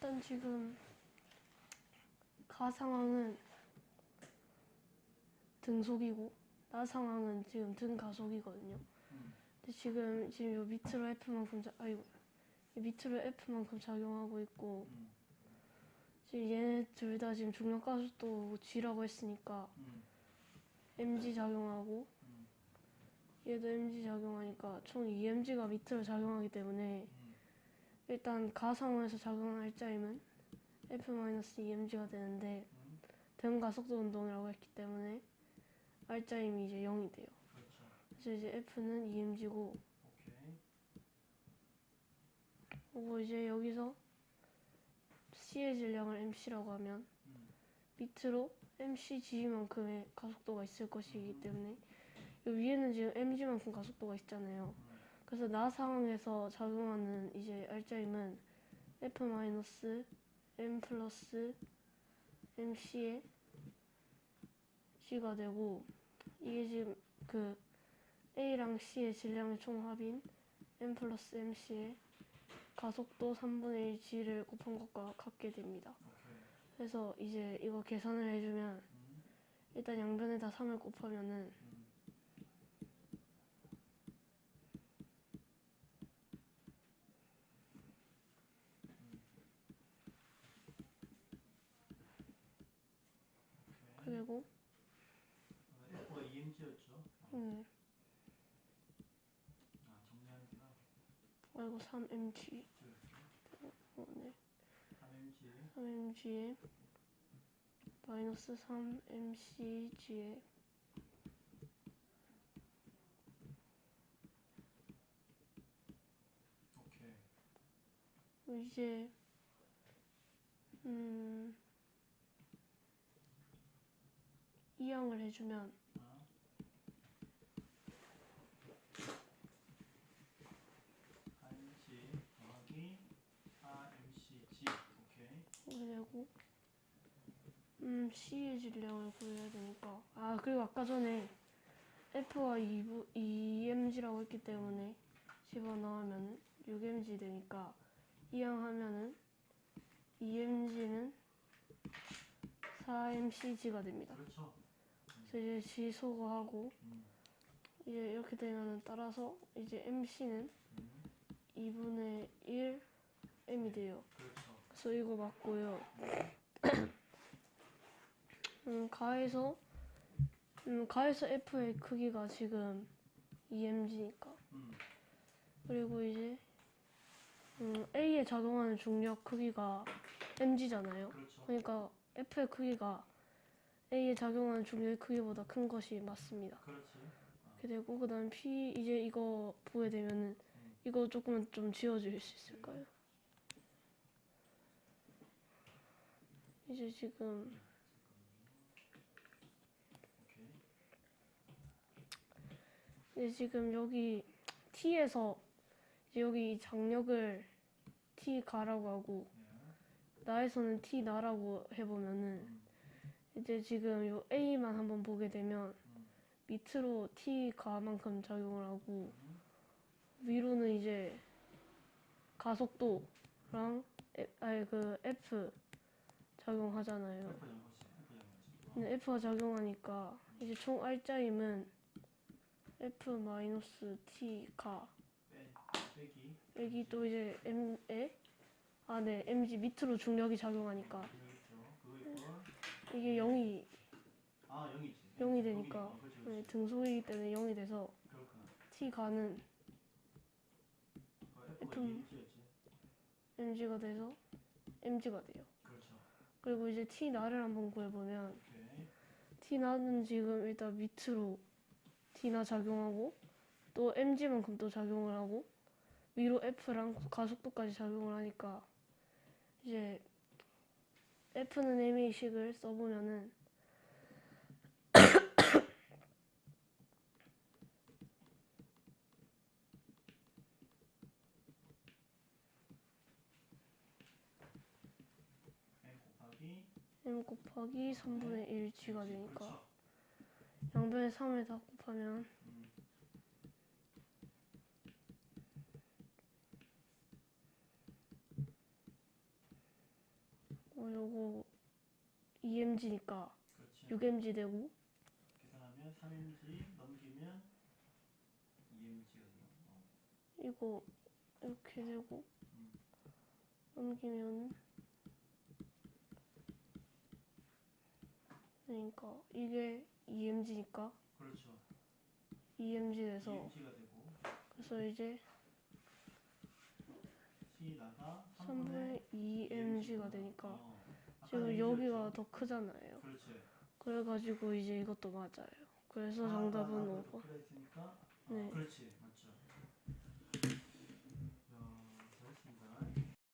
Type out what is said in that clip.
일단 지금 가 상황은 등속이고 나 상황은 지금 등가속이거든요. 음. 근데 지금 지금 요 밑으로 F만큼 자, 아이고 이 밑으로 F만큼 작용하고 있고 음. 지금 얘네 둘 다 지금 중력 가속도 G라고 했으니까 음. mg 작용하고 음. 얘도 mg 작용하니까 총 2mg가 밑으로 작용하기 때문에 음. 일단 가 상황에서 작용한 알짜임은 f-2mg가 되는데 음. 등가속도 운동이라고 했기 때문에 알짜임이 이제 0이 돼요. 그래서 이제 f는 2mg고 오케이. 그리고 이제 여기서 c의 질량을 mc라고 하면 음. 밑으로 mcg만큼의 가속도가 있을 것이기 때문에 이 위에는 지금 mg만큼 가속도가 있잖아요. 음. 그래서 나 상황에서 작용하는 이제 알짜임은 f 마이너스 m 플러스 mc의 g가 되고 이게 지금 그 a랑 c의 질량의 총합인 m 플러스 mc의 가속도 3분의 1 g를 곱한 것과 같게 됩니다. 그래서 이제 이거 계산을 해주면 음. 일단 양변에다 3을 곱하면은 음. 오케이. 그리고 어, EMG였죠? 음, 아, 정리하는구나. 아이고 3mg 이렇게. 어, 네. 3mg. 3mg에 마이너스 3mcg에 오케이. 이제 음 이항을 해주면 아. 한시 더하기 4mcg. 오케이. 그리고 음 c의 질량을 구해야 되니까 아 그리고 아까 전에 f와 2부, 2mg라고 했기 때문에 집어넣으면 6mg 되니까 이항 하면은 2mg는 4mcg가 됩니다. 그렇죠. 그래서 이제 g 소거하고 음. 이제 이렇게 되면은 따라서 이제 mc는 음. 2분의 1 m이 돼요. 그렇죠. 그래서 이거 맞고요. 음, 가에서 음, 가에서 f의 크기가 지금 2mg니까 음. 그리고 이제 음, a에 작용하는 중력 크기가 mg잖아요. 그렇죠. 그러니까 f의 크기가 a에 작용하는 중력의 크기보다 큰 것이 맞습니다. 그렇지. 이렇게 되고 그다음 p 이제 이거 보게 되면은 음. 이거 조금만 좀 지워줄 수 있을까요? 이제 지금 오케이. 이제 지금 여기 t에서 이제 여기 이 장력을 t 가라고 하고 네. 나에서는 t 나라고 해보면은 음. 이제 지금 요 a만 한번 보게 되면 음. 밑으로 t 가만큼 작용을 하고 음. 위로는 이제 가속도랑 에- 아니 그 f 작용하잖아요. F F가 작용하니까 이제 총 알짜임은 F 마이너스 빼 빼기. 여기 또 이제 M에 아 네 MG 밑으로 중력이 작용하니까. 이게 0이 아 0이지. 0이 되니까 네. 등속이기 때문에 0이 돼서 어, F가 F. MG가 돼서 MG가 돼요. 그리고 이제 T 나를 한번 구해보면. T 나는 지금 일단 밑으로 T 나 작용하고 또 MG만큼 또 작용을 하고 위로 F랑 가속도까지 작용을 하니까 이제 F는 M의식을 써보면은 M 곱하기 M 곱하기 3분의 1 G가 되니까 양변에 3을 다 곱하면 음. 2mg니까 그렇지. 6mg 되고 계산하면 3mg 넘기면 2mg가 되고. 어. 이거 이렇게 되고 음. 넘기면 그러니까 이게 2mg니까 그렇죠. 2mg 돼서 2mg가 되고 그래서 이제 나가 3분의 2mg가 되니까 어. 지금 여기가? 더 크잖아요. 그렇지. 그래가지고 이제 이것도 맞아요. 그래서 아, 정답은 나 아까 5번. 그랬으니까 아, 네. 그렇지.